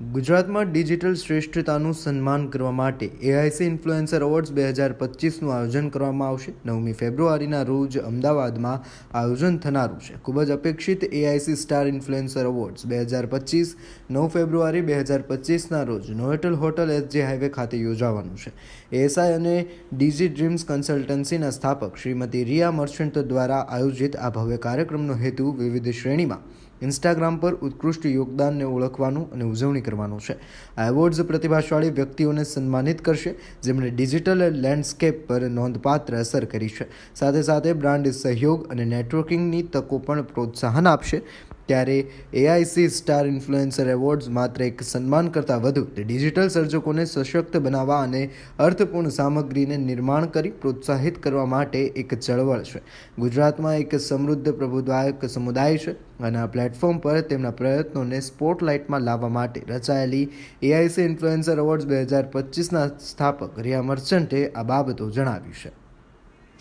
ગુજરાતમાં ડિજિટલ શ્રેષ્ઠતાનું સન્માન કરવા માટે એઆઈસી ઇન્ફ્લુએન્સર એવોર્ડ્સ બે હજાર પચીસનું આયોજન કરવામાં આવશે. નવમી ફેબ્રુઆરીના રોજ અમદાવાદમાં આયોજન થનારું છે. ખૂબ જ અપેક્ષિત એઆઈસી સ્ટાર ઇન્ફ્લુએન્સર એવોર્ડ્સ બે હજાર પચીસ, નવ ફેબ્રુઆરી બે હજાર પચીસના રોજ નોવેટલ હોટલ એસજે હાઈવે ખાતે યોજાવાનું છે. એએસઆઈ અને ડીજી ડ્રીમ્સ કન્સલ્ટન્સીના સ્થાપક શ્રીમતી રિયા મર્ચન્ટ દ્વારા આયોજિત આ ભવ્ય કાર્યક્રમનો હેતુ વિવિધ શ્રેણીમાં ઇન્સ્ટાગ્રામ પર ઉત્કૃષ્ટ યોગદાનને ઓળખવાનું અને ઉજવણી કરવાનું છે. આ એવોર્ડ્સ પ્રતિભાશાળી વ્યક્તિઓને સન્માનિત કરશે, જેમણે ડિજિટલ લેન્ડસ્કેપ પર નોંધપાત્ર અસર કરી છે. સાથે સાથે બ્રાન્ડ સહયોગ અને નેટવર્કિંગની તકો પણ પ્રોત્સાહન આપશે. ત્યારે એઆઈસી સ્ટાર ઇન્ફ્લુએન્સર એવોર્ડ્સ માત્ર એક સન્માન કરતાં વધુ તે ડિજિટલ સર્જકોને સશક્ત બનાવવા અને અર્થપૂર્ણ સામગ્રીને નિર્માણ કરી પ્રોત્સાહિત કરવા માટે એક ચળવળ છે ગુજરાતમાં એક સમૃદ્ધ પ્રબુદ્ધાયક સમુદાય છે અને આ પ્લેટફોર્મ પર તેમના પ્રયત્નોને સ્પોટલાઇટમાં લાવવા માટે રચાયેલી એઆઈસી ઇન્ફ્લુએન્સર એવોર્ડ્સ બે હજાર પચીસના સ્થાપક રિયા મર્ચન્ટે આ બાબતો જણાવ્યું છે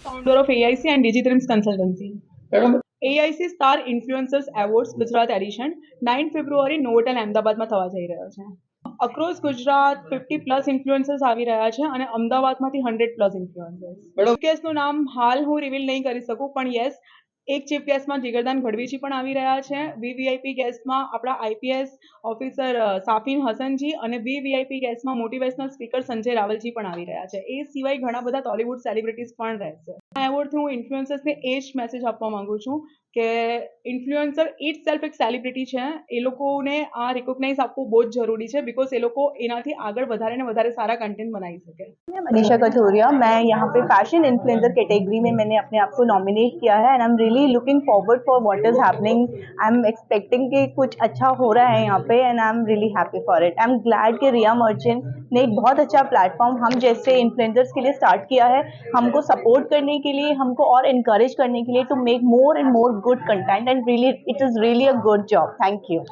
founder of એઆઈસી and DigiDreams Consultancy. AIC star influencers awards Gujarat edition nine February Novotel અમદાવાદમાં થવા જઈ રહ્યો છે. Across Gujarat fifty plus influencers આવી રહ્યા છે અને અમદાવાદમાંથી હંડ્રેડ પ્લસ ઇન્ફ્લુએન્સર્સ ગેસ્ટનું નામ હાલ હું રિવીલ નહીં કરી શકું પણ યસ એક ચીફ ગેસ્ટમાં જીગરદાન ગઢવીજી પણ આવી રહ્યા છે વીવીઆઈપી ગેસ્ટમાં આપણા આઈપીએસ ઓફિસર અ, સાફિન હસનજી અને વીવીઆઈપી ગેસ્ટમાં મોટિવેશનલ સ્પીકર સંજય રાવલજી પણ આવી રહ્યા છે એ સિવાય ઘણા બધા ટોલીવુડ સેલિબ્રિટીઝ પણ રહેશે આ એવોર્ડથી હું ઇન્ફ્લુએન્સર્સને એ જ મેસેજ આપવા માંગુ છું કે ઇન્ફ્લુએન્સર ઇટ સેલ્ફ એક સેલિબ્રિટી છે એ લોકોને આ રિકોગ્નાઇઝ આપવું બહુ જ જરૂરી છે બિકોઝ એ લોકો એનાથી આગળ વધારે ને વધારે સારા કન્ટેન્ટ બનાવી શકે मैं मनीषा कथोरिया मैं यहाँ पे फैशन इन्फ्लुएंसर कैटेगरी में मैंने अपने आप को नॉमिनेट किया है and I M really looking forward for what is happening I am expecting कि कुछ अच्छा हो रहा है यहाँ पे and I am really happy for it I am glad कि रिया मर्चेंट ने एक बहुत अच्छा प्लेटफॉर्म हम जैसे इन्फ्लुएंसर्स के लिए स्टार्ट किया है, हमको सपोर्ट करने के लिए, हमको और इनकरेज करने के लिए to make more and more good content and really it is really a good job thank you